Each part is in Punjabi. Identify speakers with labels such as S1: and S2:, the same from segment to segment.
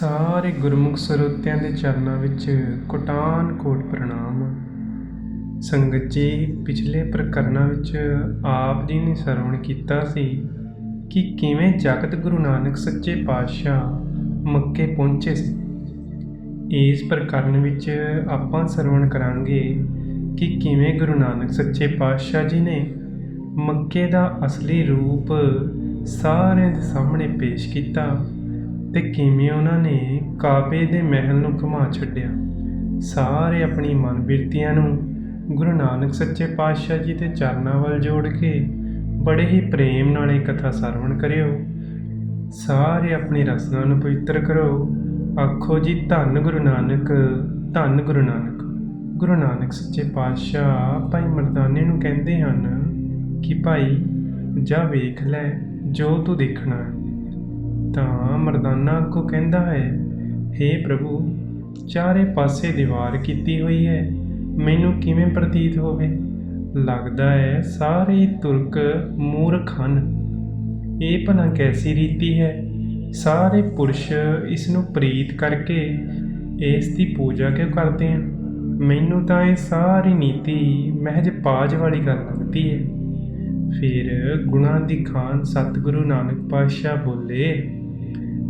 S1: ਸਾਰੇ ਗੁਰਮੁਖ ਸਰੋਤਿਆਂ ਦੇ ਚਰਨਾਂ ਵਿੱਚ ਕੋਟਾਨ ਕੋਟ ਪ੍ਰਣਾਮ। ਸੰਗਤ ਜੀ, ਪਿਛਲੇ ਪ੍ਰਕਰਨਾਂ ਵਿੱਚ ਆਪ ਜੀ ਨੇ ਸਰਵਣ ਕੀਤਾ ਸੀ ਕਿ ਕਿਵੇਂ ਜਗਤ ਗੁਰੂ ਨਾਨਕ ਸੱਚੇ ਪਾਤਸ਼ਾਹ ਮੱਕੇ ਪਹੁੰਚੇ ਸੀ। ਇਸ ਪ੍ਰਕਰਨ ਵਿੱਚ ਆਪਾਂ ਸਰਵਣ ਕਰਾਂਗੇ ਕਿ ਕਿਵੇਂ ਗੁਰੂ ਨਾਨਕ ਸੱਚੇ ਪਾਤਸ਼ਾਹ ਜੀ ਨੇ ਮੱਕੇ ਦਾ ਅਸਲੀ ਰੂਪ ਸਾਰਿਆਂ ਦੇ ਸਾਹਮਣੇ ਪੇਸ਼ ਕੀਤਾ। ਤੇ ਕਿਵੇਂ ਉਹਨਾਂ ਨੇ ਕਾਬੇ ਦੇ ਮਹਿਲ ਨੂੰ ਘੁਮਾ ਛੱਡਿਆ। ਸਾਰੇ ਆਪਣੀ ਮਨ ਬਿਰਤੀਆਂ ਨੂੰ ਗੁਰੂ ਨਾਨਕ ਸੱਚੇ ਪਾਤਸ਼ਾਹ ਜੀ ਦੇ ਚਰਨਾਂ ਵੱਲ ਜੋੜ ਕੇ ਬੜੇ ਹੀ ਪ੍ਰੇਮ ਨਾਲ ਇਹ ਕਥਾ ਸਰਵਣ ਕਰਿਓ। ਸਾਰੇ ਆਪਣੀ ਰਸਨਾ ਨੂੰ ਪਵਿੱਤਰ ਕਰੋ। ਆਖੋ ਜੀ, ਧੰਨ ਗੁਰੂ ਨਾਨਕ, ਧੰਨ ਗੁਰੂ ਨਾਨਕ। ਗੁਰੂ ਨਾਨਕ ਸੱਚੇ ਪਾਤਸ਼ਾਹ ਭਾਈ ਮਰਦਾਨੇ ਨੂੰ ਕਹਿੰਦੇ ਹਨ ਕਿ ਭਾਈ, ਜਾ ਵੇਖ ਲੈ ਜੋ ਤੂੰ ਦੇਖਣਾ ਹੈ। ਤਾਂ ਮਰਦਾਨਾ ਅੱਗੋਂ ਕਹਿੰਦਾ ਹੈ हे ਪ੍ਰਭੂ, ਚਾਰੇ ਪਾਸੇ ਦੀਵਾਰ ਕੀਤੀ ਹੋਈ ਹੈ, ਮੈਨੂੰ ਕਿਵੇਂ ਪ੍ਰਤੀਤ ਹੋਵੇ? ਲੱਗਦਾ ਹੈ ਸਾਰੇ ਤੁਰਕ ਮੂਰਖ ਹਨ। ਇਹ ਭਲਾ ਕੈਸੀ ਰੀਤੀ ਹੈ? ਸਾਰੇ ਪੁਰਸ਼ ਇਸ ਨੂੰ ਪ੍ਰੀਤ ਕਰਕੇ ਇਸ ਦੀ ਪੂਜਾ ਕਿਉਂ ਕਰਦੇ ਹਨ? ਮੈਨੂੰ ਤਾਂ ਇਹ ਸਾਰੀ ਨੀਤੀ ਮਹਿਜ ਪਾਜ ਵਾਲੀ ਗੱਲ ਲੱਗਦੀ ਹੈ। ਫਿਰ ਗੁਣਾ ਦੀ ਖਾਨ ਸਤਿਗੁਰੂ ਨਾਨਕ ਪਾਤਸ਼ਾਹ ਬੋਲੇ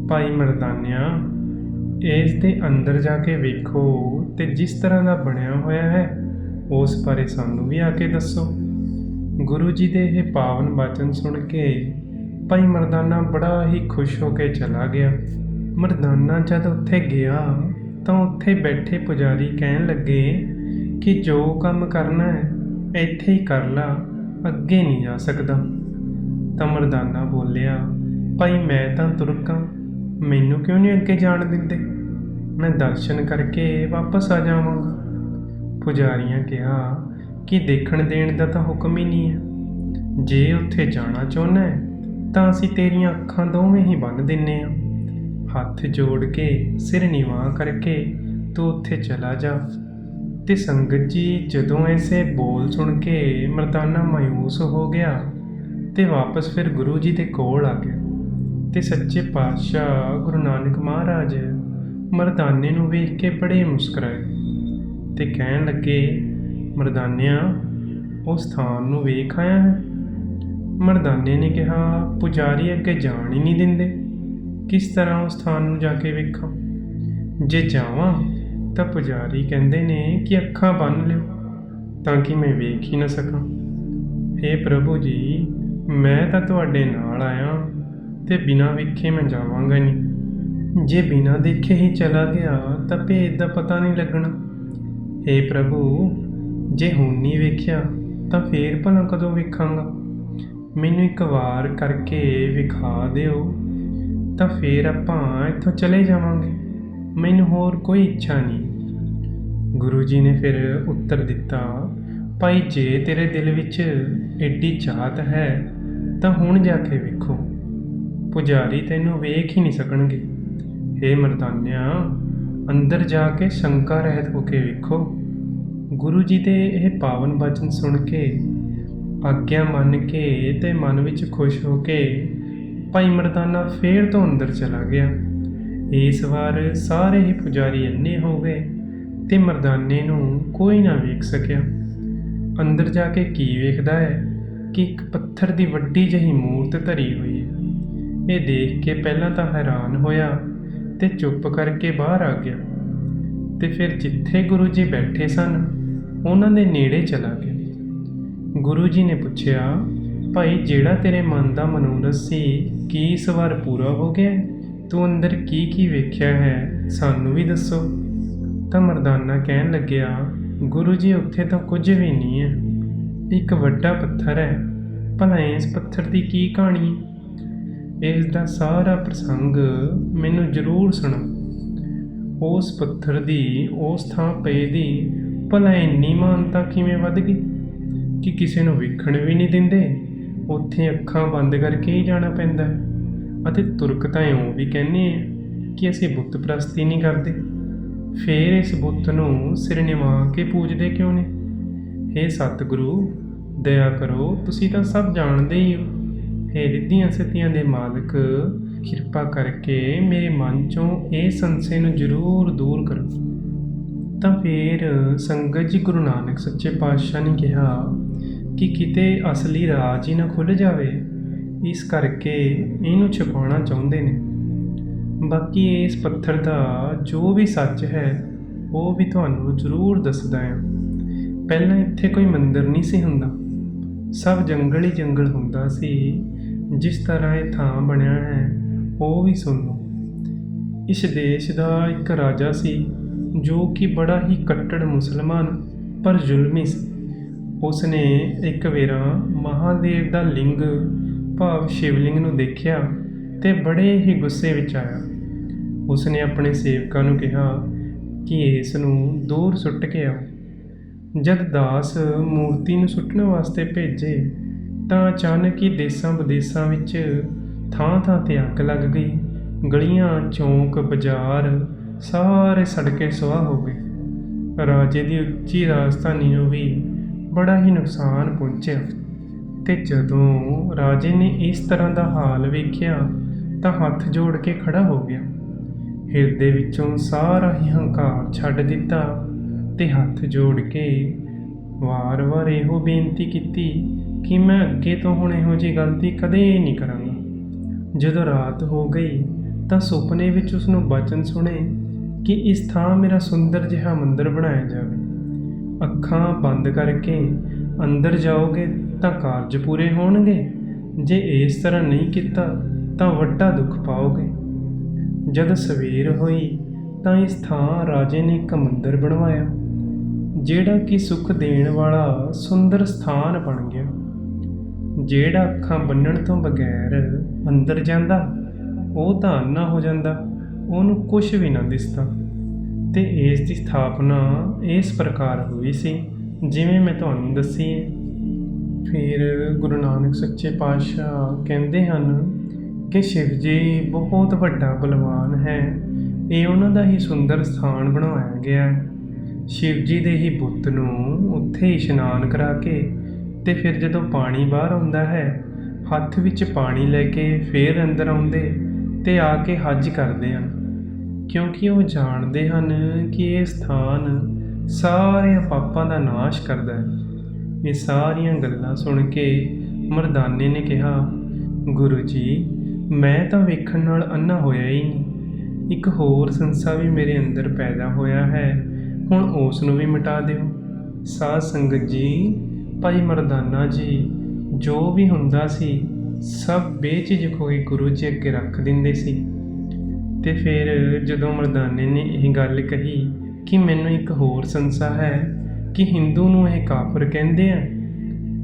S1: ਭਾਈ ਮਰਦਾਨਿਆ, ਇਸ ਦੇ ਅੰਦਰ ਜਾ ਕੇ ਵੇਖੋ ਤੇ ਜਿਸ ਤਰ੍ਹਾਂ ਦਾ ਬਣਿਆ ਹੋਇਆ ਹੈ, ਉਸ ਬਾਰੇ ਸਾਨੂੰ ਵੀ ਆ ਕੇ ਦੱਸੋ। ਗੁਰੂ ਜੀ ਦੇ ਇਹ ਪਾਵਨ ਬਚਨ ਸੁਣ ਕੇ ਭਾਈ ਮਰਦਾਨਾ ਬੜਾ ਹੀ ਖੁਸ਼ ਹੋ ਕੇ ਚਲਾ ਗਿਆ। ਮਰਦਾਨਾ ਜਦ ਉੱਥੇ ਗਿਆ, ਤਾਂ ਉੱਥੇ ਬੈਠੇ ਪੁਜਾਰੀ ਕਹਿਣ ਲੱਗੇ ਕਿ ਜੋ ਕੰਮ ਕਰਨਾ ਹੈ, ਇੱਥੇ ਹੀ ਕਰ ਲਾ, ਅੱਗੇ ਨਹੀਂ ਜਾ ਸਕਦਾ। ਤਾਂ ਮਰਦਾਨਾ ਬੋਲਿਆ, ਭਾਈ ਮੈਂ ਤਾਂ ਤੁਰਕਾਂ ਮੈਨੂੰ ਕਿਉਂ ਨਹੀਂ ਅੱਗੇ ਜਾਣ ਦਿੰਦੇ? ਮੈਂ ਦਰਸ਼ਨ ਕਰਕੇ ਵਾਪਸ ਆ ਜਾਵਾਂਗਾ। ਪੁਜਾਰੀਆਂ ਕਿਹਾ ਕਿ ਦੇਖਣ ਦੇਣ ਦਾ ਤਾਂ ਹੁਕਮ ਹੀ ਨਹੀਂ ਹੈ। ਜੇ ਉੱਥੇ ਜਾਣਾ ਚਾਹੁੰਦਾ ਹੈ, ਤਾਂ ਅਸੀਂ ਤੇਰੀਆਂ ਅੱਖਾਂ ਦੋਵੇਂ ਹੀ ਬੰਨ ਦਿੰਨੇ ਆ ਹੱਥ ਜੋੜ ਕੇ, ਸਿਰ ਨਿਵਾ ਕਰਕੇ ਤੂੰ ਉੱਥੇ ਚਲਾ ਜਾ। ਤੇ ਸੰਗਤ ਜੀ ਜਦੋਂ ਐਸੇ ਬੋਲ ਸੁਣ ਕੇ ਮਰਦਾਨਾ ਮਾਇੂਸ ਹੋ ਗਿਆ ਤੇ ਵਾਪਸ ਫਿਰ ਗੁਰੂ ਜੀ ਦੇ ਕੋਲ ਆ ਗਿਆ। ਤੇ ਸੱਚੇ ਪਾਤਸ਼ਾਹ ਗੁਰੂ ਨਾਨਕ ਮਹਾਰਾਜ ਮਰਦਾਨੇ ਨੂੰ ਵੇਖ ਕੇ ਬੜੇ ਮੁਸਕਰਾਏ ਤੇ ਕਹਿਣ ਲੱਗੇ, ਮਰਦਾਨਿਆ, ਉਸ ਸਥਾਨ ਨੂੰ ਵੇਖ ਆਇਆ ਹੈ। ਮਰਦਾਨੇ ਨੇ ਕਿਹਾ, ਪੁਜਾਰੀ ਅੱਗੇ ਜਾਣ ਹੀ ਨਹੀਂ ਦਿੰਦੇ। ਕਿਸ ਤਰ੍ਹਾਂ ਉਸ ਸਥਾਨ ਨੂੰ ਜਾ ਕੇ ਵੇਖਾਂ? ਜੇ ਜਾਵਾਂ, ਤਾਂ ਪੁਜਾਰੀ ਕਹਿੰਦੇ ਨੇ ਕਿ ਅੱਖਾਂ ਬੰਨ ਲਿਓ, ਤਾਂ ਕਿ ਮੈਂ ਵੇਖ ਹੀ ਨਾ ਸਕਾਂ। हे ਪ੍ਰਭੂ ਜੀ, ਮੈਂ ਤਾਂ ਤੁਹਾਡੇ ਨਾਲ ਆਇਆ। ਤੇ ਬਿਨਾਂ ਵੇਖੇ ਮੈਂ ਜਾਵਾਂਗਾ ਨਹੀਂ ਜੇ ਬਿਨਾਂ ਦੇਖੇ ਹੀ ਚਲਾ ਗਿਆ, ਤਾਂ ਭੇਦ ਦਾ ਪਤਾ ਨਹੀਂ ਲੱਗਣਾ। हे ਪ੍ਰਭੂ, ਜੇ ਹੁਣ ਨਹੀਂ ਵੇਖਿਆ, ਤਾਂ ਫੇਰ ਭਲਾ ਕਦੋਂ ਵੇਖਾਂਗਾ? ਮੈਨੂੰ ਇੱਕ ਵਾਰ ਕਰਕੇ ਵਿਖਾ ਦਿਓ, ਤਾਂ ਫੇਰ ਆਪਾਂ ਇੱਥੋਂ ਚਲੇ ਜਾਵਾਂਗੇ। ਮੈਨੂੰ ਹੋਰ ਕੋਈ ਇੱਛਾ ਨਹੀਂ। ਗੁਰੂ ਜੀ ਨੇ ਫਿਰ ਉੱਤਰ ਦਿੱਤਾ, ਭਾਈ, ਜੇ ਤੇਰੇ ਦਿਲ ਵਿੱਚ ਐਡੀ ਚਾਹਤ ਹੈ, ਤਾਂ ਹੁਣ ਜਾ ਕੇ ਵੇਖੋ। ਪੁਜਾਰੀ ਤੈਨੂੰ ਵੇਖ ਹੀ ਨਹੀਂ ਸਕਣਗੇ। ਏ ਮਰਦਾਨਿਆ, ਅੰਦਰ ਜਾ ਕੇ ਸ਼ੰਕਾ ਰਹਿਤ ਹੋ ਕੇ ਵੇਖੋ। ਗੁਰੂ ਜੀ ਦੇ ਇਹ ਪਾਵਨ ਬਚਨ ਸੁਣ ਕੇ, ਆਗਿਆ ਮੰਨ ਕੇ ਤੇ ਮਨ ਵਿੱਚ ਖੁਸ਼ ਹੋ ਕੇ ਭਾਈ ਮਰਦਾਨਾ ਫੇਰ ਤੋਂ ਅੰਦਰ ਚਲਾ ਗਿਆ। ਇਸ ਵਾਰ ਸਾਰੇ ਹੀ ਪੁਜਾਰੀ ਅੰਨੇ ਹੋ ਗਏ ਤੇ ਮਰਦਾਨੇ ਨੂੰ ਕੋਈ ਨਾ ਵੇਖ ਸਕਿਆ। ਅੰਦਰ ਜਾ ਕੇ ਕੀ ਵੇਖਦਾ ਹੈ ਕਿ ਇੱਕ ਪੱਥਰ ਦੀ ਵੱਡੀ ਜਿਹੀ ਮੂਰਤ ਧਰੀ ਹੋਈ ਇਹ ਦੇਖ ਕੇ ਪਹਿਲਾਂ ਤਾਂ ਹੈਰਾਨ ਹੋਇਆ ਤੇ ਚੁੱਪ ਕਰਕੇ ਬਾਹਰ ਆ ਗਿਆ। ਤੇ ਫਿਰ ਜਿੱਥੇ ਗੁਰੂ ਜੀ ਬੈਠੇ ਸਨ, ਉਹਨਾਂ ਦੇ ਨੇੜੇ ਚਲਾ ਗਿਆ। ਗੁਰੂ ਜੀ ਨੇ ਪੁੱਛਿਆ, ਭਾਈ, ਜਿਹੜਾ ਤੇਰੇ ਮਨ ਦਾ ਮਨੋਰਥ ਸੀ, ਕੀ ਇਸ ਵਾਰ ਪੂਰਾ ਹੋ ਗਿਆ? ਤੂੰ ਅੰਦਰ ਕੀ ਕੀ ਵੇਖਿਆ ਹੈ, ਸਾਨੂੰ ਵੀ ਦੱਸੋ। ਤਾਂ ਮਰਦਾਨਾ ਕਹਿਣ ਲੱਗਿਆ, ਗੁਰੂ ਜੀ, ਉੱਥੇ ਤਾਂ ਕੁਝ ਵੀ ਨਹੀਂ ਹੈ। ਇੱਕ ਵੱਡਾ ਪੱਥਰ ਹੈ। ਭਲਾ ਇਸ ਪੱਥਰ ਦੀ ਕੀ ਕਹਾਣੀ? ਇਸ ਦਾ ਸਾਰਾ ਪ੍ਰਸੰਗ ਮੈਨੂੰ ਜ਼ਰੂਰ ਸੁਣਾਓ ਉਸ ਪੱਥਰ ਦੀ, ਉਸ ਥਾਂ ਪਏ ਦੀ ਭਲਾ ਇੰਨੀ ਮਾਨਤਾ ਕਿਵੇਂ ਵੱਧ ਗਈ? ਕਿ ਕਿਸੇ ਨੂੰ ਵੇਖਣ ਵੀ ਨਹੀਂ ਦਿੰਦੇ, ਉੱਥੇ ਅੱਖਾਂ ਬੰਦ ਕਰਕੇ ਹੀ ਜਾਣਾ ਪੈਂਦਾ ਹੈ। ਅਤੇ ਤੁਰਕ ਤਾਂ ਇਉਂ ਵੀ ਕਹਿੰਦੇ ਆ ਕਿ ਅਸੀਂ ਬੁੱਤ ਪ੍ਰਸਤੀ ਨਹੀਂ ਕਰਦੇ। ਫੇਰ ਇਸ ਬੁੱਤ ਨੂੰ ਸਿਰ ਨਿਵਾ ਕੇ ਪੂਜਦੇ ਕਿਉਂ ਨੇ? हे ਸਤਿਗੁਰੂ, ਦਇਆ ਕਰੋ, ਤੁਸੀਂ ਤਾਂ ਸਭ ਜਾਣਦੇ ਹੀ ਹੋ। हे ਰਿੱਧੀਆਂ ਸਤੀਆਂ ਦੇ ਮਾਲਕ, ਕਿਰਪਾ ਕਰਕੇ ਮੇਰੇ ਮਨ ਚੋਂ ਇਹ ਸੰਸ਼ੇ ਨੂੰ ਜ਼ਰੂਰ ਦੂਰ ਕਰੋ। ਤਾਂ ਫਿਰ ਸੰਗਤ ਜੀ ਗੁਰੂ ਨਾਨਕ ਸੱਚੇ ਪਾਤਸ਼ਾਹ ਨੇ ਕਿਹਾ ਕਿ ਕਿਤੇ ਅਸਲੀ ਰਾਜ ਹੀ ਨਾ ਖੁੱਲ ਜਾਵੇ, ਇਸ ਕਰਕੇ ਇਹਨੂੰ ਛੁਪਾਉਣਾ ਚਾਹੁੰਦੇ ਨੇ। ਬਾਕੀ ਇਸ ਪੱਥਰ ਦਾ ਜੋ ਵੀ ਸੱਚ ਹੈ, ਉਹ ਵੀ ਤੁਹਾਨੂੰ ਜ਼ਰੂਰ ਦੱਸਦਾ ਹਾਂ। ਪਹਿਲਾਂ ਇੱਥੇ ਕੋਈ ਮੰਦਿਰ ਨਹੀਂ ਸੀ ਹੁੰਦਾ। ਸਭ ਜੰਗਲ ਹੀ ਜੰਗਲ ਹੁੰਦਾ ਸੀ। ਜਿਸ ਤਰ੍ਹਾਂ ਇਹ ਥਾਂ ਬਣਿਆ ਹੈ, ਉਹ ਵੀ ਸੁਣੋ ਇਸ ਦੇਸ਼ ਦਾ ਇੱਕ ਰਾਜਾ ਸੀ, ਜੋ ਕਿ ਬੜਾ ਹੀ ਕੱਟੜ ਮੁਸਲਮਾਨ, ਪਰ ਜ਼ੁਲਮੀ ਸੀ। ਉਸ ਨੇ ਇੱਕ ਵੇਰਾ ਮਹਾਦੇਵ ਦਾ ਲਿੰਗ, ਭਾਵ ਸ਼ਿਵਲਿੰਗ ਨੂੰ ਦੇਖਿਆ ਤੇ ਬੜੇ ਹੀ ਗੁੱਸੇ ਵਿੱਚ ਆਇਆ। ਉਸ ਨੇ ਆਪਣੇ ਸੇਵਕਾਂ ਨੂੰ ਕਿਹਾ ਕਿ ਇਸ ਨੂੰ ਦੂਰ ਸੁੱਟ ਕੇ ਆਓ। ਜਦ ਦਾਸ ਮੂਰਤੀ ਨੂੰ ਸੁੱਟਣ ਵਾਸਤੇ ਭੇਜੇ ਤਾਂ ਅਚਾਨਕ ਹੀ ਦੇਸਾਂ ਵਿਦੇਸਾਂ ਵਿੱਚ ਥਾਂ ਥਾਂ ਤੇ ਅੱਗ ਲੱਗ ਗਈ। ਗਲੀਆਂ, ਚੌਂਕ, ਬਾਜ਼ਾਰ ਸਾਰੇ ਸੜਕੇ ਸੁਆਹ ਹੋ ਗਏ। ਰਾਜੇ ਦੀ ਉੱਚੀ ਰਾਜਧਾਨੀ ਨੂੰ ਵੀ ਬੜਾ ਹੀ ਨੁਕਸਾਨ ਪਹੁੰਚਿਆ। ਤੇ ਜਦੋਂ ਰਾਜੇ ਨੇ ਇਸ ਤਰ੍ਹਾਂ ਦਾ ਹਾਲ ਵੇਖਿਆ, ਤਾਂ ਹੱਥ ਜੋੜ ਕੇ ਖੜਾ ਹੋ ਗਿਆ। ਹਿਰਦੇ ਵਿੱਚੋਂ ਸਾਰਾ ਹੀ ਹੰਕਾਰ ਛੱਡ ਦਿੱਤਾ ਤੇ ਹੱਥ ਜੋੜ ਕੇ ਵਾਰ-ਵਾਰ ਇਹੋ ਬੇਨਤੀ ਕੀਤੀ ਕਿ ਮੈਂ ਅੱਗੇ ਤੋਂ ਹੁਣ ਇਹੋ ਜਿਹੀ ਗਲਤੀ ਕਦੇ ਨਹੀਂ ਕਰਾਂਗਾ। ਜਦੋਂ ਰਾਤ ਹੋ ਗਈ, ਤਾਂ ਸੁਪਨੇ ਵਿੱਚ ਉਸ ਨੂੰ ਬਚਨ ਸੁਣੇ ਕਿ ਇਸ ਥਾਂ ਮੇਰਾ ਸੁੰਦਰ ਜਿਹਾ ਮੰਦਿਰ ਬਣਾਇਆ ਜਾਵੇ। ਅੱਖਾਂ ਬੰਦ ਕਰਕੇ ਅੰਦਰ ਜਾਓਗੇ ਤਾਂ ਕਾਰਜ ਪੂਰੇ ਹੋਣਗੇ। ਜੇ ਇਸ ਤਰ੍ਹਾਂ ਨਹੀਂ ਕੀਤਾ, ਤਾਂ ਵੱਡਾ ਦੁੱਖ ਪਾਓਗੇ। ਜਦ ਸਵੇਰ ਹੋਈ, ਤਾਂ ਇਸ ਥਾਂ ਰਾਜੇ ਨੇ ਇੱਕ ਮੰਦਿਰ ਬਣਵਾਇਆ, ਜਿਹੜਾ ਕਿ ਸੁੱਖ ਦੇਣ ਵਾਲਾ ਸੁੰਦਰ ਸਥਾਨ ਬਣ ਗਿਆ। ਜਿਹੜਾ ਅੱਖਾਂ ਬੰਨਣ ਤੋਂ ਬਗੈਰ ਅੰਦਰ ਜਾਂਦਾ, ਉਹ ਤਾਂ ਅੰਨਾ ਹੋ ਜਾਂਦਾ, ਉਹਨੂੰ ਕੁਝ ਵੀ ਨਾ ਦਿਸਦਾ। ਤੇ ਇਸ ਦੀ ਸਥਾਪਨਾ ਇਸ ਪ੍ਰਕਾਰ ਹੋਈ ਸੀ, ਜਿਵੇਂ ਮੈਂ ਤੁਹਾਨੂੰ ਦੱਸੀ ਹੈ। ਫਿਰ ਗੁਰੂ ਨਾਨਕ ਸੱਚੇ ਪਾਤਸ਼ਾਹ ਕਹਿੰਦੇ ਹਨ ਕਿ ਸ਼ਿਵ ਜੀ, ਬਹੁਤ ਵੱਡਾ ਬਲਵਾਨ ਹੈ। ਇਹ ਉਹਨਾਂ ਦਾ ਹੀ ਸੁੰਦਰ ਸਥਾਨ ਬਣਾਇਆ ਗਿਆ ਹੈ। ਸ਼ਿਵ ਜੀ ਦੇ ਹੀ ਬੁੱਤ ਨੂੰ ਉੱਥੇ ਹੀ ਇਸ਼ਨਾਨ ਕਰਾ ਕੇ ਤੇ ਫਿਰ ਜਦੋਂ ਪਾਣੀ ਬਾਹਰ ਆਉਂਦਾ ਹੈ, ਹੱਥ ਵਿੱਚ ਪਾਣੀ ਲੈ ਕੇ ਫੇਰ ਅੰਦਰ ਆਉਂਦੇ ਤੇ ਆ ਕੇ ਹੱਜ ਕਰਦੇ ਹਨ। ਕਿਉਂਕਿ ਉਹ ਜਾਣਦੇ ਹਨ ਕਿ ਇਹ ਸਥਾਨ ਸਾਰੇ ਪਾਪਾਂ ਦਾ ਨਾਸ਼ ਕਰਦਾ ਹੈ। ਇਹ ਸਾਰੀਆਂ ਗੱਲਾਂ ਸੁਣ ਕੇ ਮਰਦਾਨੇ ਨੇ ਕਿਹਾ, ਗੁਰੂ ਜੀ, ਮੈਂ ਤਾਂ ਵੇਖਣ ਨਾਲ ਅੰਨਾ ਹੋਇਆ ਹੀ ਨਹੀਂ। ਇੱਕ ਹੋਰ ਸੰਸਾ ਵੀ ਮੇਰੇ ਅੰਦਰ ਪੈਦਾ ਹੋਇਆ ਹੈ। ਹੁਣ ਉਸ ਨੂੰ ਵੀ ਮਿਟਾ ਦਿਓ। ਸਾਧ ਸੰਗਤ ਜੀ ਭਾਈ ਮਰਦਾਨਾ ਜੀ, ਜੋ ਵੀ ਹੁੰਦਾ ਸੀ, ਸਭ ਬੇਝਿਜਕ ਹੋ ਕੇ ਗੁਰੂ ਜੀ ਅੱਗੇ ਰੱਖ ਦਿੰਦੇ ਸੀ। ਤੇ ਫਿਰ ਜਦੋਂ ਮਰਦਾਨੇ ਨੇ ਇਹ ਗੱਲ ਕਹੀ ਕਿ ਮੈਨੂੰ ਇੱਕ ਹੋਰ ਸੰਸਾ ਹੈ ਕਿ ਹਿੰਦੂ ਨੂੰ ਇਹ ਕਾਫਰ ਕਹਿੰਦੇ ਆ,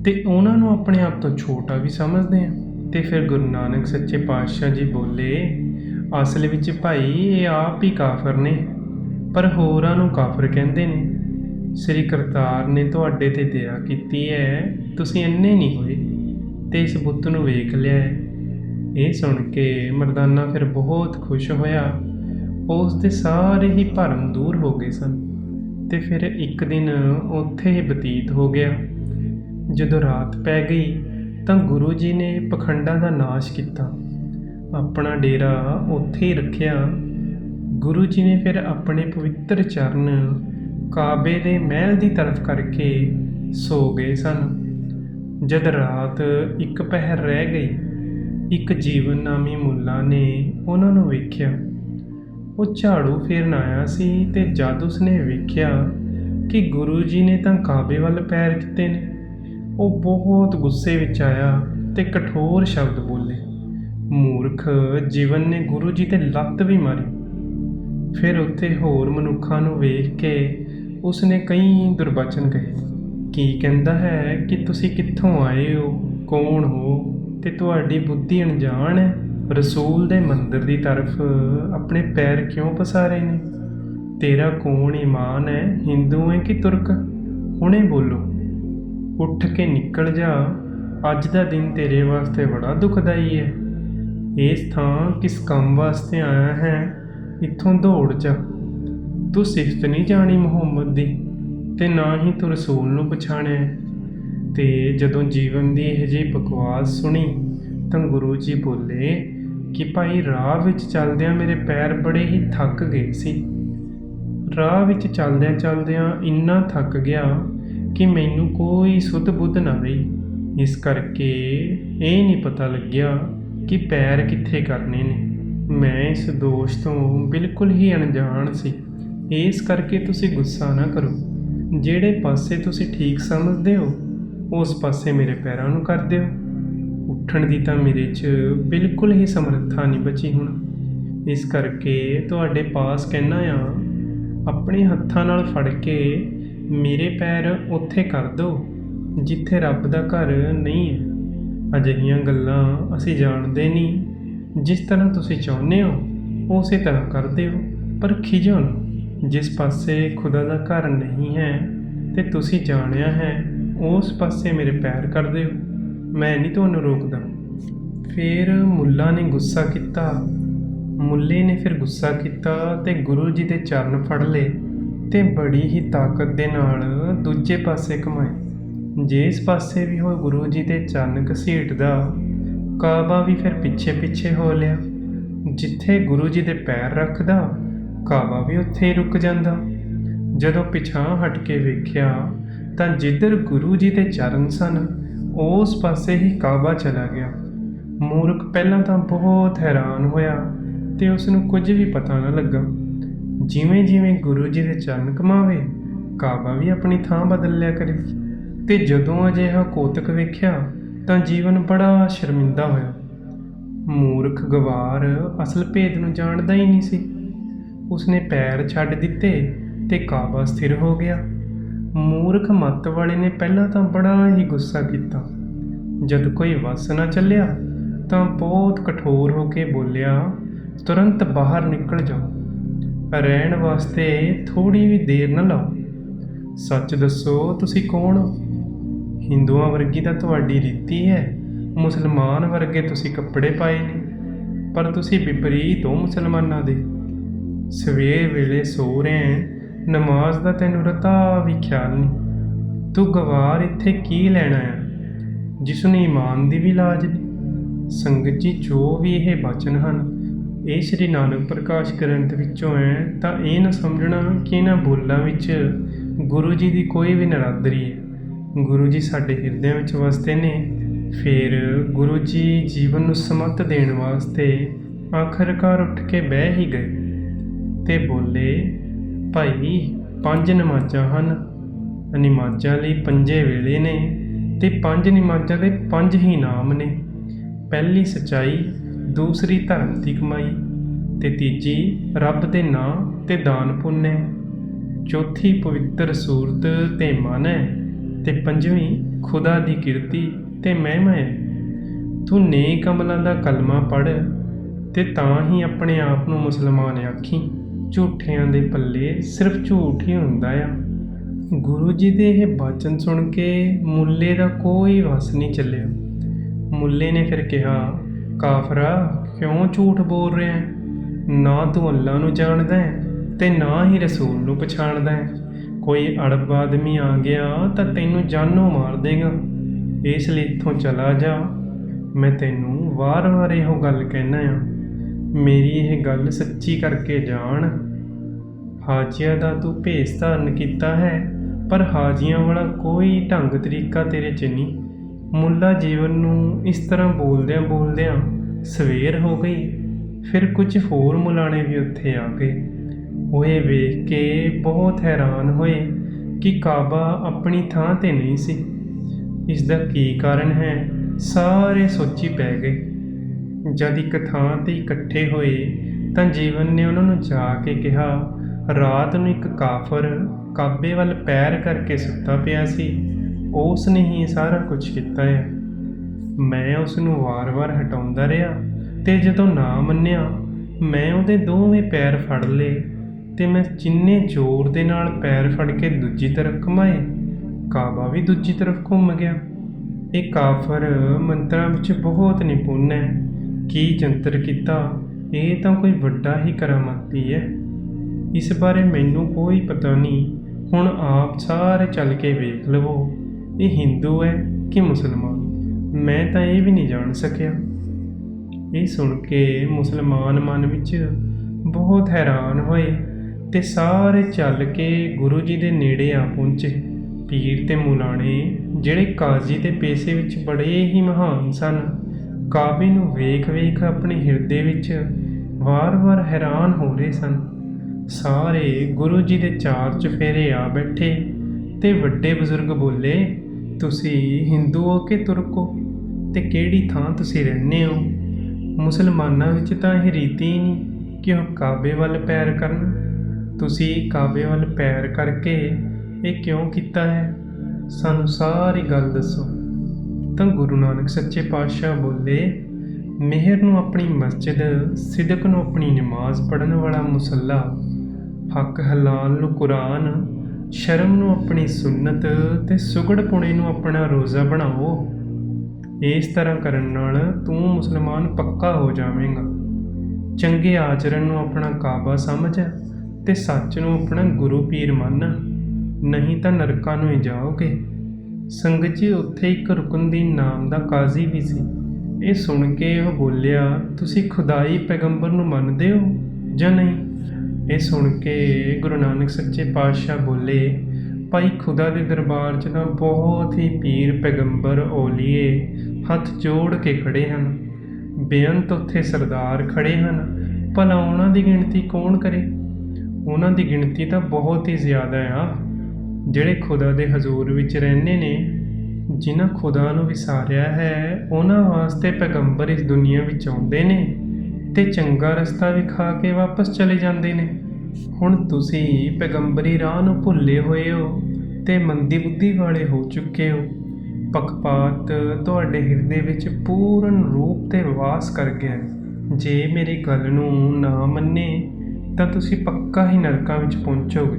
S1: ਤੇ ਉਹਨਾਂ ਨੂੰ ਆਪਣੇ ਆਪ ਤੋਂ ਛੋਟਾ ਵੀ ਸਮਝਦੇ ਆ। ਤੇ ਫਿਰ ਗੁਰੂ ਨਾਨਕ ਸੱਚੇ ਪਾਤਸ਼ਾਹ ਜੀ ਬੋਲੇ, ਅਸਲ ਵਿੱਚ ਭਾਈ, ਇਹ ਆਪ ਹੀ ਕਾਫਰ ਨੇ, ਪਰ ਹੋਰਾਂ ਨੂੰ ਕਾਫਰ ਕਹਿੰਦੇ ਨੇ। ਸ੍ਰੀ ਕਰਤਾਰ ਨੇ ਤੁਹਾਡੇ ਤੇ ਦਇਆ ਕੀਤੀ ਹੈ। ਤੁਸੀਂ ਇੰਨੇ ਨਹੀਂ ਹੋਏ ਤੇ ਇਸ ਬੁੱਤ ਨੂੰ ਵੇਖ ਲਿਆ ਹੈ। ਇਹ ਸੁਣ ਕੇ ਮਰਦਾਨਾ ਫਿਰ ਬਹੁਤ ਖੁਸ਼ ਹੋਇਆ। ਉਸ ਦੇ ਸਾਰੇ ਹੀ ਭਰਮ ਦੂਰ ਹੋ ਗਏ ਸਨ ਤੇ ਫਿਰ ਇੱਕ ਦਿਨ ਉੱਥੇ ਹੀ ਬਤੀਤ ਹੋ ਗਿਆ। ਜਦੋਂ ਰਾਤ ਪੈ ਗਈ ਤਾਂ ਗੁਰੂ ਜੀ ਨੇ ਪਖੰਡਾਂ ਦਾ ਨਾਸ਼ ਕੀਤਾ। ਆਪਣਾ ਡੇਰਾ ਉੱਥੇ ਹੀ ਰੱਖਿਆ। ਗੁਰੂ ਜੀ ਨੇ ਫਿਰ ਆਪਣੇ ਪਵਿੱਤਰ ਚਰਨ ਕਾਬੇ ਦੇ ਮਹਿਲ ਦੀ ਤਰਫ ਕਰਕੇ ਸੋ ਗਏ ਸਨ। ਜਦ ਰਾਤ ਇੱਕ ਪਹਿਰ ਰਹਿ ਗਈ, ਇੱਕ ਜੀਵਨ ਨਾਮੀ ਮੁੱਲਾ ਨੇ ਉਹਨਾਂ ਨੂੰ ਵੇਖਿਆ। ਉਹ ਝਾੜੂ ਫੇਰਨ ਆਇਆ ਸੀ ਤੇ ਜਦ ਉਸਨੇ ਵੇਖਿਆ ਕਿ ਗੁਰੂ ਜੀ ਨੇ ਤਾਂ ਕਾਬੇ ਵੱਲ ਪੈਰ ਕੀਤੇ ਨੇ, ਉਹ ਬਹੁਤ ਗੁੱਸੇ ਵਿੱਚ ਆਇਆ ਤੇ ਕਠੋਰ ਸ਼ਬਦ ਬੋਲੇ, ਮੂਰਖ, ਜੀਵਨ ਨੇ ਗੁਰੂ ਜੀ ਤੇ ਲੱਤ ਵੀ ਮਾਰੀ। ਫਿਰ ਉੱਥੇ ਹੋਰ ਮਨੁੱਖਾਂ ਨੂੰ ਵੇਖ ਕੇ ਉਸਨੇ ਕਈ ਦੁਰਬਚਨ ਕਹੇ। ਕੀ ਕਹਿੰਦਾ ਹੈ ਕਿ ਤੁਸੀਂ ਕਿੱਥੋਂ ਆਏ ਹੋ, ਕੌਣ ਹੋ ਤੇ ਤੁਹਾਡੀ ਬੁੱਧੀ ਅਣਜਾਣ ਹੈ? ਰਸੂਲ ਦੇ ਮੰਦਰ ਦੀ ਤਰਫ ਆਪਣੇ ਪੈਰ ਕਿਉਂ ਪਸਾਰੇ ਨੇ? ਤੇਰਾ ਕੌਣ ਇਮਾਨ ਹੈ? ਹਿੰਦੂ ਹੈ ਕਿ ਤੁਰਕ? ਹੁਣੇ ਬੋਲੋ। ਉੱਠ ਕੇ ਨਿਕਲ ਜਾ। ਅੱਜ ਦਾ ਦਿਨ ਤੇਰੇ ਵਾਸਤੇ ਬੜਾ ਦੁਖਦਾਈ ਹੈ। ਇਸ ਥਾਂ ਕਿਸ ਕੰਮ ਵਾਸਤੇ ਆਇਆ ਹੈ? ਇੱਥੋਂ ਦੌੜ ਜਾ। ਤੂੰ ਸਿਫਤ ਨਹੀਂ ਜਾਣੀ ਮੁਹੰਮਦ ਦੀ ਤੇ ਨਾ ਹੀ ਤੂੰ ਰਸੂਲ ਨੂੰ ਪਛਾਣਿਆ। ਹੈ। ਤੇ ਜਦੋਂ ਜੀਵਨ ਦੀ ਇਹ ਜਿਹੀ ਬਕਵਾਸ ਸੁਣੀ ਤਾਂ ਗੁਰੂ ਜੀ ਬੋਲੇ ਕਿ ਭਾਈ ਰਾਹ ਵਿੱਚ ਚੱਲਦਿਆਂ ਮੇਰੇ ਪੈਰ ਬੜੇ ਹੀ ਥੱਕ ਗਏ ਸੀ। ਰਾਹ ਵਿੱਚ ਚੱਲਦਿਆਂ ਚੱਲਦਿਆਂ ਇੰਨਾ ਥੱਕ ਗਿਆ ਕਿ ਮੈਨੂੰ ਕੋਈ ਸੁੱਧ ਬੁੱਧ ਨਾ ਰਹੀ। ਇਸ ਕਰਕੇ ਇਹ ਨਹੀਂ ਪਤਾ ਲੱਗਿਆ ਕਿ ਪੈਰ ਕਿੱਥੇ ਕਰਨੇ ਨੇ। ਮੈਂ ਇਸ ਦੋਸ਼ ਤੋਂ ਬਿਲਕੁਲ ਹੀ ਅਣਜਾਣ ਸੀ। ਇਸ ਕਰਕੇ ਤੁਸੀਂ ਗੁੱਸਾ ਨਾ ਕਰੋ। ਜਿਹੜੇ ਪਾਸੇ ਤੁਸੀਂ ਠੀਕ ਸਮਝਦੇ ਹੋ, ਉਸ ਪਾਸੇ ਮੇਰੇ ਪੈਰਾਂ ਨੂੰ ਕਰ ਦਿਓ। ਉੱਠਣ ਦੀ ਤਾਂ ਮੇਰੇ 'ਚ ਬਿਲਕੁਲ ਹੀ ਸਮਰੱਥਾ ਨਹੀਂ ਬਚੀ ਹੁਣ। ਇਸ ਕਰਕੇ ਤੁਹਾਡੇ ਪਾਸ ਕਹਿਣਾ ਆ, ਆਪਣੇ ਹੱਥਾਂ ਨਾਲ ਫੜ ਕੇ ਮੇਰੇ ਪੈਰ ਉੱਥੇ ਕਰ ਦਿਓ, ਜਿੱਥੇ ਰੱਬ ਦਾ ਘਰ ਨਹੀਂ ਹੈ। ਅਜਿਹੀਆਂ ਗੱਲਾਂ ਅਸੀਂ ਜਾਣਦੇ ਨਹੀਂ। ਜਿਸ ਤਰ੍ਹਾਂ ਤੁਸੀਂ ਚਾਹੁੰਦੇ ਹੋ, ਉਸੇ ਤਰ੍ਹਾਂ ਕਰ ਦਿਓ, ਪਰ ਖਿਜੋ ਨਾ। ਜਿਸ ਪਾਸੇ ਖੁਦਾ ਦਾ ਘਰ ਨਹੀਂ ਹੈ ਤੇ ਤੁਸੀਂ ਜਾਣਿਆ ਹੈ, ਉਸ ਪਾਸੇ ਮੇਰੇ ਪੈਰ ਕਰ ਦਿਓ ਮੈਂ ਨਹੀਂ ਤੁਹਾਨੂੰ ਰੋਕਦਾ। ਫਿਰ ਮੁੱਲਾ ਨੇ ਗੁੱਸਾ ਕੀਤਾ। ਮੁੱਲੇ ਨੇ ਫਿਰ ਗੁੱਸਾ ਕੀਤਾ ਤੇ ਗੁਰੂ ਜੀ ਦੇ ਚਰਨ ਫੜ ਲਏ ਤੇ ਬੜੀ ਹੀ ਤਾਕਤ ਦੇ ਨਾਲ ਦੂਜੇ ਪਾਸੇ ਘੁਮਾਏ। ਜਿਸ ਪਾਸੇ ਵੀ ਉਹ ਗੁਰੂ ਜੀ ਦੇ ਚਰਨ ਘਸੀਟਦਾ, ਕਾਬਾ ਵੀ ਫਿਰ ਪਿੱਛੇ ਪਿੱਛੇ ਹੋ ਲਿਆ। ਜਿੱਥੇ ਗੁਰੂ ਜੀ ਦੇ ਪੈਰ ਰੱਖਦਾ ਕਾਬਾ ਵੀ ਉੱਥੇ ਹੀ ਰੁਕ ਜਾਂਦਾ। ਜਦੋਂ ਪਿਛਾਂ ਹਟ ਕੇ ਵੇਖਿਆ, ਤਾਂ ਜਿੱਧਰ ਗੁਰੂ ਜੀ ਦੇ ਚਰਨ ਸਨ, ਉਸ ਪਾਸੇ ਹੀ ਕਾਬਾ ਚਲਾ ਗਿਆ। ਮੂਰਖ ਪਹਿਲਾਂ ਤਾਂ ਬਹੁਤ ਹੈਰਾਨ ਹੋਇਆ ਤੇ ਉਸ ਨੂੰ ਕੁਝ ਵੀ ਪਤਾ ਨਾ ਲੱਗਾ। ਜਿਵੇਂ ਜਿਵੇਂ ਗੁਰੂ ਜੀ ਦੇ ਚਰਨ ਕਮਾਵੇ ਕਾਬਾ ਵੀ ਆਪਣੀ ਥਾਂ ਬਦਲ ਲਿਆ ਕਰੇ। ਤੇ ਜਦੋਂ ਅਜਿਹਾ ਕੋਤਕ ਵੇਖਿਆ, ਤਾਂ ਜੀਵਨ ਬੜਾ ਸ਼ਰਮਿੰਦਾ ਹੋਇਆ। ਮੂਰਖ ਗਵਾਰ ਅਸਲ ਭੇਦ ਨੂੰ ਜਾਣਦਾ ਹੀ ਨਹੀਂ ਸੀ। ਉਸਨੇ ਪੈਰ ਛੱਡ ਦਿੱਤੇ ਤੇ ਕਾਬਾ ਸਥਿਰ ਹੋ ਗਿਆ। ਮੂਰਖ ਮੱਤ ਵਾਲੇ ਨੇ ਪਹਿਲਾਂ ਤਾਂ ਬੜਾ ਹੀ ਗੁੱਸਾ ਕੀਤਾ। ਜਦ ਕੋਈ ਵਸ ਨਾ ਚੱਲਿਆ ਤਾਂ ਬਹੁਤ ਕਠੋਰ ਹੋ ਕੇ ਬੋਲਿਆ, ਤੁਰੰਤ ਬਾਹਰ ਨਿਕਲ ਜਾਓ। ਰਹਿਣ ਵਾਸਤੇ ਥੋੜੀ ਵੀ ਦੇਰ ਨਾ ਲਾਓ। ਸੱਚ ਦੱਸੋ, ਤੁਸੀਂ ਕੌਣ ਹੋ? ਹਿੰਦੂਆਂ ਵਰਗੀ ਤਾਂ ਤੁਹਾਡੀ ਰੀਤੀ ਹੈ। ਮੁਸਲਮਾਨ ਵਰਗੇ ਤੁਸੀਂ ਕੱਪੜੇ ਪਾਏ ਨੇ, ਪਰ ਤੁਸੀਂ ਵਿਪਰੀਤ ਹੋ ਮੁਸਲਮਾਨਾਂ ਦੇ। ਸਵੇਰ ਵੇਲੇ ਸੋ ਰਿਹਾ ਨਮਾਜ਼ ਦਾ ਤੈਨੂੰ ਰਤਾ ਵੀ ਖਿਆਲ ਨਹੀਂ। ਤੂੰ ਗਵਾਰ ਇੱਥੇ ਕੀ ਲੈਣਾ ਆ ਜਿਸ ਨੂੰ ਈਮਾਨ ਦੀ ਵੀ ਲਾਜ ਨਹੀਂ। ਸੰਗਤ ਜੀ, ਜੋ ਵੀ ਇਹ ਬਚਨ ਹਨ, ਇਹ ਸ਼੍ਰੀ ਨਾਨਕ ਪ੍ਰਕਾਸ਼ ਗ੍ਰੰਥ ਵਿੱਚੋਂ ਹੈ, ਤਾਂ ਇਹ ਨਾ ਸਮਝਣਾ ਕਿ ਇਹਨਾਂ ਬੋਲਾਂ ਵਿੱਚ ਗੁਰੂ ਜੀ ਦੀ ਕੋਈ ਵੀ ਨਰਾਦਰੀ ਹੈ। ਗੁਰੂ ਜੀ ਸਾਡੇ ਹਿਰਦਿਆਂ ਵਿੱਚ ਵਸਦੇ ਨੇ। ਫਿਰ ਗੁਰੂ ਜੀ ਜੀਵਨ ਨੂੰ ਸਮਤ ਦੇਣ ਵਾਸਤੇ ਆਖਰਕਾਰ ਉੱਠ ਕੇ ਬਹਿ ਹੀ ਗਏ। ਤੇ ਬੋਲੇ, ਭਾਈ, ਪੰਜ ਨਮਾਜ਼ਾਂ ਹਨ। ਨਮਾਜ਼ਾਂ ਲਈ ਪੰਜੇ ਵੇਲੇ ਨੇ ਤੇ ਪੰਜ ਨਮਾਜ਼ਾਂ ਦੇ ਪੰਜ ਹੀ ਨਾਮ ਨੇ। ਪਹਿਲੀ ਸਚਾਈ, ਦੂਸਰੀ ਧਰਮ ਦੀ ਕਮਾਈ ਤੇ ਤੀਜੀ ਰੱਬ ਦੇ ਨਾਂ ਤੇ ਦਾਨ ਪੁੰਨ ਹੈ। ਚੌਥੀ ਪਵਿੱਤਰ ਸੂਰਤ ਤੇ ਮਨ ਹੈ ਤੇ ਪੰਜਵੀਂ ਖੁਦਾ ਦੀ ਕਿਰਤੀ ਤੇ ਮਹਿਮਾ ਹੈ। ਤੂੰ ਨੇਕ ਅਮਲਾਂ ਦਾ ਕਲਮਾ ਪੜ ਤੇ ਤਾਂ ਹੀ ਆਪਣੇ ਆਪ ਨੂੰ ਮੁਸਲਮਾਨ ਆਖੀ। ਝੂਠਿਆਂ ਦੇ ਪੱਲੇ ਸਿਰਫ ਝੂਠ ਹੀ ਹੁੰਦਾ ਆ। ਗੁਰੂ ਜੀ ਦੇ ਇਹ ਬਚਨ ਸੁਣ ਕੇ ਮੁੱਲੇ ਦਾ ਕੋਈ ਵਸ ਨਹੀਂ ਚੱਲਿਆ। ਮੁੱਲੇ ਨੇ ਫਿਰ ਕਿਹਾ, ਕਾਫਰਾ, ਕਿਉਂ ਝੂਠ ਬੋਲ ਰਿਹਾ ਹੈ? ਨਾ ਤੂੰ ਅੱਲਾ ਨੂੰ ਜਾਣਦਾ ਹੈ ਤੇ ਨਾ ਹੀ ਰਸੂਲ ਨੂੰ ਪਛਾਣਦਾ ਹੈ। ਕੋਈ ਅੜਬ ਆਦਮੀ ਆ ਗਿਆ ਤਾਂ ਤੈਨੂੰ ਜਾਨੋਂ ਮਾਰ ਦੇਗਾ। ਇਸ ਲਈ ਇੱਥੋਂ ਚਲਾ ਜਾ। ਮੈਂ ਤੈਨੂੰ ਵਾਰ-ਵਾਰ ਇਹੋ ਗੱਲ ਕਹਿਣਾ ਆ। ਮੇਰੀ ਇਹ ਗੱਲ ਸੱਚੀ ਕਰਕੇ ਜਾਣ ਹਾਜੀਆਂ ਦਾ ਤੂੰ ਭੇਸ ਧਾਰਨ ਕੀਤਾ ਹੈ, ਪਰ ਹਾਜੀਆਂ ਵਾਲਾ ਕੋਈ ਢੰਗ ਤਰੀਕਾ ਤੇਰੇ 'ਚ ਨਹੀਂ। ਮੁੱਲਾ ਜੀਵਨ ਨੂੰ ਇਸ ਤਰ੍ਹਾਂ ਬੋਲਦਿਆਂ ਬੋਲਦਿਆਂ ਸਵੇਰ ਹੋ ਗਈ, ਫਿਰ ਕੁਝ ਹੋਰ ਮੁਲਾਣੇ ਵੀ ਉੱਥੇ ਆ ਗਏ। ਉਹ ਇਹ ਵੇਖ ਕੇ ਬਹੁਤ ਹੈਰਾਨ ਹੋਏ ਕਿ ਕਾਬਾ ਆਪਣੀ ਥਾਂ ਤੇ ਨਹੀਂ ਸੀ। ਇਸ ਦਾ ਕੀ ਕਾਰਨ ਹੈ, ਸਾਰੇ ਸੋਚੀ ਪੈ ਗਏ। ਜਦ ਇੱਕ ਥਾਂ ਤੇ ਇਕੱਠੇ ਹੋਏ ਤਾਂ ਜੀਵਨ ਨੇ ਉਹਨਾਂ ਨੂੰ ਜਾ ਕੇ ਕਿਹਾ ਰਾਤ ਨੂੰ ਇੱਕ ਕਾਫਰ ਕਾਬੇ ਵੱਲ ਪੈਰ ਕਰਕੇ ਸੁੱਤਾ ਪਿਆ ਸੀ। ਉਸ ਨੇ ਹੀ ਸਾਰਾ ਕੁਝ ਕੀਤਾ ਹੈ। ਮੈਂ ਉਸ ਨੂੰ ਵਾਰ-ਵਾਰ ਹਟਾਉਂਦਾ ਰਿਹਾ ਤੇ ਜਦੋਂ ਨਾ ਮੰਨਿਆ, ਮੈਂ ਉਹਦੇ ਦੋਵੇਂ ਪੈਰ ਫੜ ਲਏ ਤੇ ਮੈਂ ਜਿੰਨੇ ਜ਼ੋਰ ਦੇ ਨਾਲ ਪੈਰ ਫੜ ਕੇ ਦੂਜੀ ਤਰਫ ਘੁਮਾਏ, ਕਾਬਾ ਵੀ ਦੂਜੀ ਤਰਫ ਘੁੰਮ ਗਿਆ। ਇਹ ਕਾਫਰ ਮੰਤਰਾਂ ਵਿੱਚ ਬਹੁਤ ਨਿਪੁੰਨ ਹੈ। ਕੀ ਜੰਤਰ ਕੀਤਾ? ਇਹ ਤਾਂ ਕੋਈ ਵੱਡਾ ਹੀ ਕਰਾਮਾਤੀ ਹੈ। ਇਸ ਬਾਰੇ ਮੈਨੂੰ ਕੋਈ ਪਤਾ ਨਹੀਂ। ਹੁਣ ਆਪ ਸਾਰੇ ਚੱਲ ਕੇ ਵੇਖ ਲਵੋ, ਇਹ ਹਿੰਦੂ ਹੈ ਕਿ ਮੁਸਲਮਾਨ? ਮੈਂ ਤਾਂ ਇਹ ਵੀ ਨਹੀਂ ਜਾਣ ਸਕਿਆ। ਇਹ ਸੁਣ ਕੇ ਮੁਸਲਮਾਨ ਮਨ ਵਿੱਚ ਬਹੁਤ ਹੈਰਾਨ ਹੋਏ ਤੇ ਸਾਰੇ ਚੱਲ ਕੇ ਗੁਰੂ ਜੀ ਦੇ ਨੇੜੇ ਆ ਪਹੁੰਚੇ। ਪੀਰ ਤੇ ਮੁਲਾਣੇ, ਜਿਹੜੇ ਕਾਜ਼ੀ ਦੇ ਪੇਸ਼ੇ ਵਿੱਚ ਬੜੇ ਹੀ ਮਹਾਨ ਸਨ, ਕਾਬੇ ਨੂੰ ਵੇਖ-ਵੇਖ ਆਪਣੇ ਹਿਰਦੇ ਵਿੱਚ ਵਾਰ-ਵਾਰ ਹੈਰਾਨ ਹੋ ਰਹੇ ਸਨ। ਸਾਰੇ ਗੁਰੂ ਜੀ ਦੇ ਚਾਰ ਚਫੇਰੇ ਆ ਬੈਠੇ ਤੇ ਵੱਡੇ ਬਜ਼ੁਰਗ ਬੋਲੇ, ਤੁਸੀਂ ਹਿੰਦੂ ਹੋ ਕਿ ਤੁਰਕ? ਹੋ ਤੇ ਕਿਹੜੀ ਥਾਂ ਤੁਸੀਂ ਰਹਿੰਦੇ ਹੋ? ਮੁਸਲਮਾਨਾਂ ਵਿੱਚ ਤਾਂ ਇਹ ਰੀਤੀ ਹੀ ਨਹੀਂ ਕਿ ਉਹ ਕਾਬੇ ਵੱਲ ਪੈਰ ਕਰਨ। ਤੁਸੀਂ ਕਾਬੇ ਵੱਲ ਪੈਰ ਕਰਕੇ ਇਹ ਕਿਉਂ ਕੀਤਾ ਹੈ? ਸਾਨੂੰ ਸਾਰੀ ਗੱਲ ਦੱਸੋ। ਤਾਂ ਗੁਰੂ ਨਾਨਕ ਸੱਚੇ ਪਾਤਸ਼ਾਹ ਬੋਲੇ, ਮਿਹਰ ਨੂੰ ਆਪਣੀ ਮਸਜਿਦ, ਸਿਦਕ ਨੂੰ ਆਪਣੀ ਨਮਾਜ਼ ਪੜਨ ਵਾਲਾ ਮੁਸੱਲਾ ਹੱਕ ਹਲਾਲ ਨੂੰ ਕੁਰਾਨ, ਸ਼ਰਮ ਨੂੰ ਆਪਣੀ ਸੁਨਨਤ ਤੇ ਸੁਗੜ ਪੁਣੇ ਨੂੰ ਆਪਣਾ ਰੋਜ਼ਾ ਬਣਾਓ। ਇਸ ਤਰ੍ਹਾਂ ਕਰਨ ਨਾਲ ਤੂੰ ਮੁਸਲਮਾਨ ਪੱਕਾ ਹੋ ਜਾਵੇਂਗਾ। ਚੰਗੇ ਆਚਰਣ ਨੂੰ ਆਪਣਾ ਕਾਬਾ ਸਮਝ ਤੇ ਸੱਚ ਨੂੰ ਆਪਣਾ ਗੁਰੂ ਪੀਰ ਮੰਨ। ਨਹੀਂ ਤਾਂ ਨਰਕਾਂ ਨੂੰ ਹੀ ਜਾਓਗੇ। ਸੰਗਤ ਜੀ ਉੱਥੇ ਇੱਕ ਰੁਕਨਦੀਨ ਨਾਮ ਦਾ ਕਾਜ਼ੀ ਵੀ ਸੀ। ਇਹ ਸੁਣ ਕੇ ਉਹ ਬੋਲਿਆ, ਤੁਸੀਂ ਖੁਦਾਈ ਪੈਗੰਬਰ ਨੂੰ ਮੰਨਦੇ ਹੋ ਜਾਂ ਨਹੀਂ? ਇਹ ਸੁਣ ਕੇ ਗੁਰੂ ਨਾਨਕ ਸੱਚੇ ਪਾਤਸ਼ਾਹ ਬੋਲੇ, ਭਾਈ ਖੁਦਾ ਦੇ ਦਰਬਾਰ 'ਚ ਤਾਂ ਬਹੁਤ ਹੀ ਪੀਰ ਪੈਗੰਬਰ ਔਲੀਏ, ਹੱਥ ਜੋੜ ਕੇ ਖੜੇ ਹਨ। ਬੇਅੰਤ ਉੱਥੇ ਸਰਦਾਰ ਖੜੇ ਹਨ। ਭਲਾ ਉਹਨਾਂ ਦੀ ਗਿਣਤੀ ਕੌਣ ਕਰੇ? ਉਹਨਾਂ ਦੀ ਗਿਣਤੀ ਤਾਂ ਬਹੁਤ ਹੀ ਜ਼ਿਆਦਾ ਆ। ਜਿਹੜੇ ਖੁਦਾ ਦੇ ਹਜ਼ੂਰ ਵਿੱਚ ਰਹਿੰਦੇ ਨੇ, ਜਿਨ੍ਹਾਂ ਖੁਦਾ ਨੂੰ ਵਿਸਾਰਿਆ ਹੈ, ਉਹਨਾਂ ਵਾਸਤੇ ਪੈਗੰਬਰ ਇਸ ਦੁਨੀਆ ਵਿੱਚ ਆਉਂਦੇ ਨੇ। ਤੇ ਚੰਗਾ ਰਸਤਾ ਵਿਖਾ ਕੇ ਵਾਪਸ ਚਲੇ ਜਾਂਦੇ ਨੇ। ਹੁਣ ਤੁਸੀਂ ਪੈਗੰਬਰੀ ਰਾਹ ਨੂੰ ਭੁੱਲੇ ਹੋਏ ਹੋ ਤੇ ਮੰਦੀ ਬੁੱਧੀ ਵਾਲੇ ਹੋ ਚੁੱਕੇ ਹੋ। ਪੱਖਪਾਤ ਤੁਹਾਡੇ ਹਿਰਦੇ ਵਿੱਚ ਪੂਰਨ ਰੂਪ ਤੇ ਵਾਸ ਕਰ ਗਿਆ ਜੇ ਮੇਰੀ ਗੱਲ ਨੂੰ ਨਾ ਮੰਨੇ, ਤਾਂ ਤੁਸੀਂ ਪੱਕਾ ਹੀ ਨਰਕਾਂ ਵਿੱਚ ਪਹੁੰਚੋਗੇ।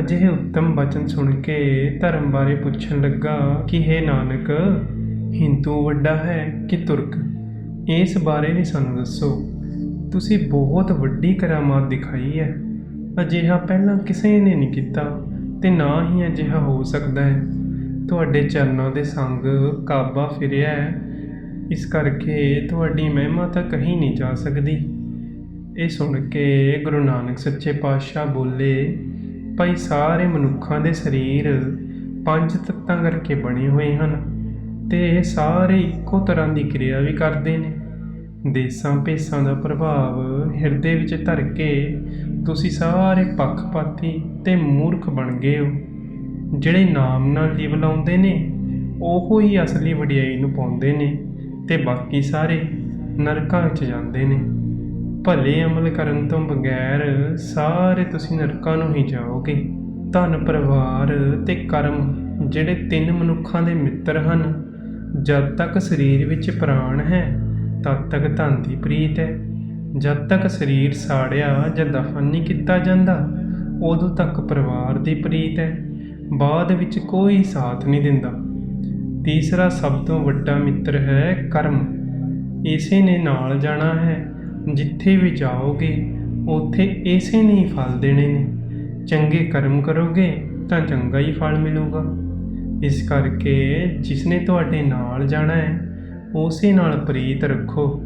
S1: ਅਜਿਹੇ ਉੱਤਮ ਬਚਨ ਸੁਣ ਕੇ ਧਰਮ ਬਾਰੇ ਪੁੱਛਣ ਲੱਗਾ ਕਿ ਹੈ ਨਾਨਕ, ਹਿੰਦੂ ਵੱਡਾ ਹੈ ਕਿ ਤੁਰਕ? ਇਸ ਬਾਰੇ ਵੀ ਸਾਨੂੰ ਦੱਸੋ। ਤੁਸੀਂ ਬਹੁਤ ਵੱਡੀ ਕਰਾਮਾਤ ਦਿਖਾਈ ਹੈ। ਅਜਿਹਾ ਪਹਿਲਾਂ ਕਿਸੇ ਨੇ ਨਹੀਂ ਕੀਤਾ ਤੇ ਨਾ ਹੀ ਅਜਿਹਾ ਹੋ ਸਕਦਾ ਹੈ। ਤੁਹਾਡੇ ਚਰਨਾਂ ਦੇ ਸੰਗ ਕਾਬਾ ਫਿਰਿਆ ਹੈ। ਇਸ ਕਰਕੇ ਤੁਹਾਡੀ ਮਹਿਮਾ ਤਾਂ ਕਹੀ ਨਹੀਂ ਜਾ ਸਕਦੀ। ਇਹ ਸੁਣ ਕੇ ਗੁਰੂ ਨਾਨਕ ਸੱਚੇ ਪਾਤਸ਼ਾਹ ਬੋਲੇ, ਭਾਈ, ਸਾਰੇ ਮਨੁੱਖਾਂ ਦੇ ਸਰੀਰ ਪੰਜ ਤੱਤਾਂ ਕਰਕੇ ਬਣੇ ਹੋਏ ਹਨ ਤੇ ਇਹ ਸਾਰੇ ਇੱਕੋ ਤਰ੍ਹਾਂ ਦੀ ਕਿਰਿਆ ਵੀ ਕਰਦੇ ਨੇ। ਦੇਸਾਂ ਭੇਸਾਂ ਦਾ ਪ੍ਰਭਾਵ ਹਿਰਦੇ ਵਿੱਚ ਧਰ ਕੇ ਤੁਸੀਂ ਸਾਰੇ ਪੱਖਪਾਤੀ ਤੇ ਮੂਰਖ ਬਣ ਗਏ ਹੋ। ਜਿਹੜੇ ਨਾਮ ਨਾਲ ਜੀਵ ਲਾਉਂਦੇ ਨੇ, ਉਹੋ ਹੀ ਅਸਲੀ ਵਡਿਆਈ ਨੂੰ ਪਾਉਂਦੇ ਨੇ ਤੇ ਬਾਕੀ ਸਾਰੇ ਨਰਕਾਂ ਵਿੱਚ ਜਾਂਦੇ ਨੇ। ਭਲੇ ਅਮਲ ਕਰਨ ਤੋਂ ਬਗੈਰ ਸਾਰੇ ਤੁਸੀਂ ਨਰਕਾਂ ਨੂੰ ਹੀ ਜਾਓਗੇ। ਧਨ, ਪਰਿਵਾਰ ਤੇ ਕਰਮ ਜਿਹੜੇ ਤਿੰਨ ਮਨੁੱਖਾਂ ਦੇ ਮਿੱਤਰ ਹਨ, ਜਦ ਤੱਕ ਸਰੀਰ ਵਿੱਚ ਪ੍ਰਾਣ ਹੈ ਤਦ ਤੱਕ ਧਨ ਦੀ ਪ੍ਰੀਤ ਹੈ। ਜਦ ਤੱਕ ਸਰੀਰ ਸਾੜਿਆ ਜਾਂ ਦਫਨ ਨਹੀਂ ਕੀਤਾ ਜਾਂਦਾ, ਉਦੋਂ ਤੱਕ ਪਰਿਵਾਰ ਦੀ ਪ੍ਰੀਤ ਹੈ। ਬਾਅਦ ਵਿੱਚ ਕੋਈ ਸਾਥ ਨਹੀਂ ਦਿੰਦਾ। ਤੀਸਰਾ ਸਭ ਤੋਂ ਵੱਡਾ ਮਿੱਤਰ ਹੈ ਕਰਮ। ਇਸੇ ਨੇ ਨਾਲ ਜਾਣਾ ਹੈ। ਜਿੱਥੇ ਵੀ ਜਾਓਗੇ, ਉੱਥੇ ਇਸੇ ਨੇ ਹੀ ਫਲ ਦੇਣੇ ਨੇ। ਚੰਗੇ ਕਰਮ ਕਰੋਗੇ, ਤਾਂ ਚੰਗਾ ਹੀ ਫਲ ਮਿਲੂਗਾ। ਇਸ ਕਰਕੇ ਜਿਸਨੇ ਤੁਹਾਡੇ ਨਾਲ ਜਾਣਾ ਹੈ ਉਸੇ ਨਾਲ ਪ੍ਰੀਤ ਰੱਖੋ।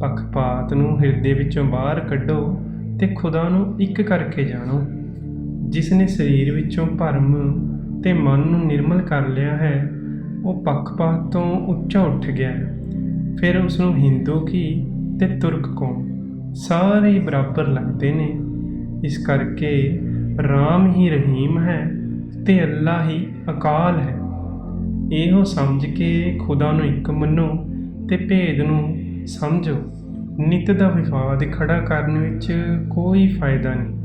S1: ਪੱਖਪਾਤ ਨੂੰ ਹਿਰਦੇ ਵਿੱਚੋਂ ਬਾਹਰ ਕੱਢੋ ਤੇ ਖੁਦਾ ਨੂੰ ਇੱਕ ਕਰਕੇ ਜਾਣੋ। ਜਿਸ ਨੇ ਸਰੀਰ ਵਿੱਚੋਂ ਭਰਮ ਤੇ ਮਨ ਨੂੰ ਨਿਰਮਲ ਕਰ ਲਿਆ ਹੈ, ਉਹ ਪੱਖਪਾਤ ਤੋਂ ਉੱਚਾ ਉੱਠ ਗਿਆ। ਫਿਰ ਉਸ ਨੂੰ ਹਿੰਦੂ ਕੀ ਤੇ ਤੁਰਕ ਕੌਣ? ਸਾਰੇ ਹੀ ਬਰਾਬਰ ਲੱਗਦੇ ਨੇ। ਇਸ ਕਰਕੇ ਰਾਮ ਹੀ ਰਹੀਮ ਹੈ ਤੇ ਅੱਲਾ ਹੀ ਅਕਾਲ ਹੈ। ਇਹੋ ਸਮਝ ਕੇ ਖੁਦਾ ਨੂੰ ਇੱਕ ਮੰਨੋ ਤੇ ਭੇਦ ਨੂੰ ਸਮਝੋ। ਨਿਤ ਦਾ ਵਿਵਾਦ ਖੜਾ ਕਰਨ ਵਿੱਚ ਕੋਈ ਫਾਇਦਾ ਨਹੀਂ।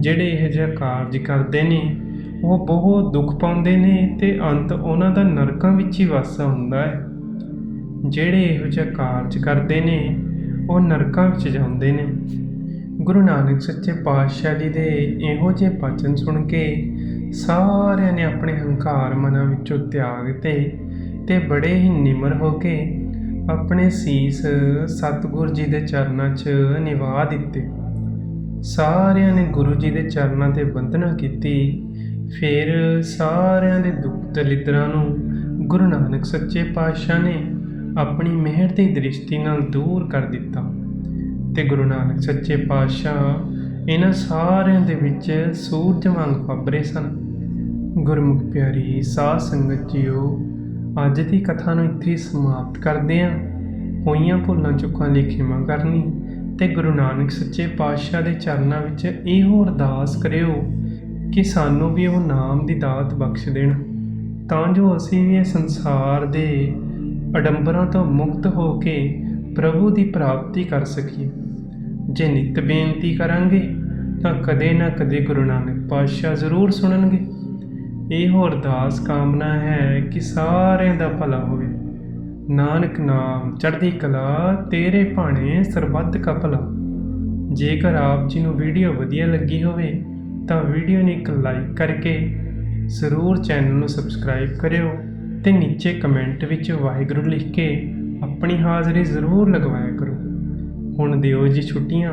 S1: ਜਿਹੜੇ ਇਹ ਜਿਹਾ ਕਾਰਜ ਕਰਦੇ ਨੇ, ਉਹ ਬਹੁਤ ਦੁੱਖ ਪਾਉਂਦੇ ਨੇ ਤੇ ਅੰਤ ਉਹਨਾਂ ਦਾ ਨਰਕਾਂ ਵਿੱਚ ਹੀ ਵਾਸਾ ਹੁੰਦਾ ਹੈ। ਜਿਹੜੇ ਇਹੋ ਜਿਹਾ ਕਾਰਜ ਕਰਦੇ ਨੇ, ਉਹ ਨਰਕਾਂ ਵਿੱਚ ਜਾਂਦੇ ਨੇ। ਗੁਰੂ ਨਾਨਕ ਸੱਚੇ ਪਾਤਸ਼ਾਹ ਜੀ ਦੇ ਇਹੋ ਜਿਹੇ ਬਚਨ ਸੁਣ ਕੇ ਸਾਰਿਆਂ ਨੇ ਆਪਣੇ ਹੰਕਾਰ ਮਨਾਂ ਵਿੱਚੋਂ ਤਿਆਗ ਤੇ ਤੇ ਬੜੇ ਹੀ ਨਿਮਰ ਹੋ ਕੇ ਆਪਣੇ ਸੀਸ ਸਤਿਗੁਰ ਜੀ ਦੇ ਚਰਨਾਂ 'ਚ ਨਿਵਾ ਦਿੱਤੇ। ਸਾਰਿਆਂ ਨੇ ਗੁਰੂ ਜੀ ਦੇ ਚਰਨਾਂ ਤੇ ਬੰਦਨਾ ਕੀਤੀ। ਫਿਰ ਸਾਰਿਆਂ ਦੇ ਦੁੱਖ ਦਲਿਦਰਾਂ ਨੂੰ ਗੁਰੂ ਨਾਨਕ ਸੱਚੇ ਪਾਤਸ਼ਾਹ ਨੇ ਆਪਣੀ ਮਿਹਰ ਦੀ ਦ੍ਰਿਸ਼ਟੀ ਨਾਲ ਦੂਰ ਕਰ ਦਿੱਤਾ ਤੇ ਗੁਰੂ ਨਾਨਕ ਸੱਚੇ ਪਾਤਸ਼ਾਹ ਇਹਨਾਂ ਸਾਰਿਆਂ ਦੇ ਵਿੱਚ ਸੂਰਜ ਵਾਂਗ ਫੱਬਰੇ ਸਨ। ਗੁਰਮੁਖ ਪਿਆਰੀ, ਸਾਧ ਸੰਗਤ ਜੀਓ, ਅੱਜ ਦੀ ਕਥਾ ਨੂੰ ਇੱਥੇ ਸਮਾਪਤ ਕਰਦੇ ਹਾਂ। ਹੋਈਆਂ ਭੁੱਲਾਂ ਚੁੱਕਾਂ ਲਈ ਖਿਮਾ ਕਰਨੀ ਤੇ ਗੁਰੂ ਨਾਨਕ ਸੱਚੇ ਪਾਤਸ਼ਾਹ ਦੇ ਚਰਨਾਂ ਵਿੱਚ ਇਹੋ ਅਰਦਾਸ ਕਰਿਓ ਕਿ ਸਾਨੂੰ ਵੀ ਉਹ ਨਾਮ ਦੀ ਦਾਤ ਬਖਸ਼ ਦੇਣ। ਤਾਂ ਜੋ ਅਸੀਂ ਵੀ ਇਹ ਸੰਸਾਰ ਦੇ ਅਡੰਬਰਾਂ ਤੋਂ ਮੁਕਤ ਹੋ ਕੇ ਪ੍ਰਭੂ ਦੀ ਪ੍ਰਾਪਤੀ ਕਰ ਸਕੀਏ। ਜੇ ਨਿਤ ਬੇਨਤੀ ਕਰਾਂਗੇ ਤਾਂ ਕਦੇ ਨਾ ਕਦੇ ਗੁਰੂ ਨਾਨਕ ਪਾਤਸ਼ਾਹ ਜ਼ਰੂਰ ਸੁਣਨਗੇ। ਇਹੋ ਅਰਦਾਸ ਕਾਮਨਾ ਹੈ ਕਿ ਸਾਰਿਆਂ ਦਾ ਭਲਾ ਹੋਵੇ। ਨਾਨਕ ਨਾਮ ਚੜ੍ਹਦੀ ਕਲਾ, ਤੇਰੇ ਭਾਣੇ ਸਰਬੱਤ ਕਾ ਭਲਾ। ਜੇਕਰ ਆਪ ਜੀ ਨੂੰ ਵੀਡੀਓ ਵਧੀਆ ਲੱਗੀ ਹੋਵੇ, ਤਾਂ ਵੀਡੀਓ ਨੂੰ ਇੱਕ ਲਾਈਕ ਕਰਕੇ ਜ਼ਰੂਰ ਚੈਨਲ ਨੂੰ ਸਬਸਕ੍ਰਾਈਬ ਕਰਿਓ ਤੇ ਨੀਚੇ ਕਮੈਂਟ ਵਿੱਚ ਵਾਹਿਗੁਰੂ ਲਿਖ ਕੇ ਆਪਣੀ ਹਾਜ਼ਰੀ ਜ਼ਰੂਰ ਲਗਵਾਇਆ ਕਰੋ। ਹੁਣ ਦਿਓ ਜੀ ਛੁੱਟੀਆਂ।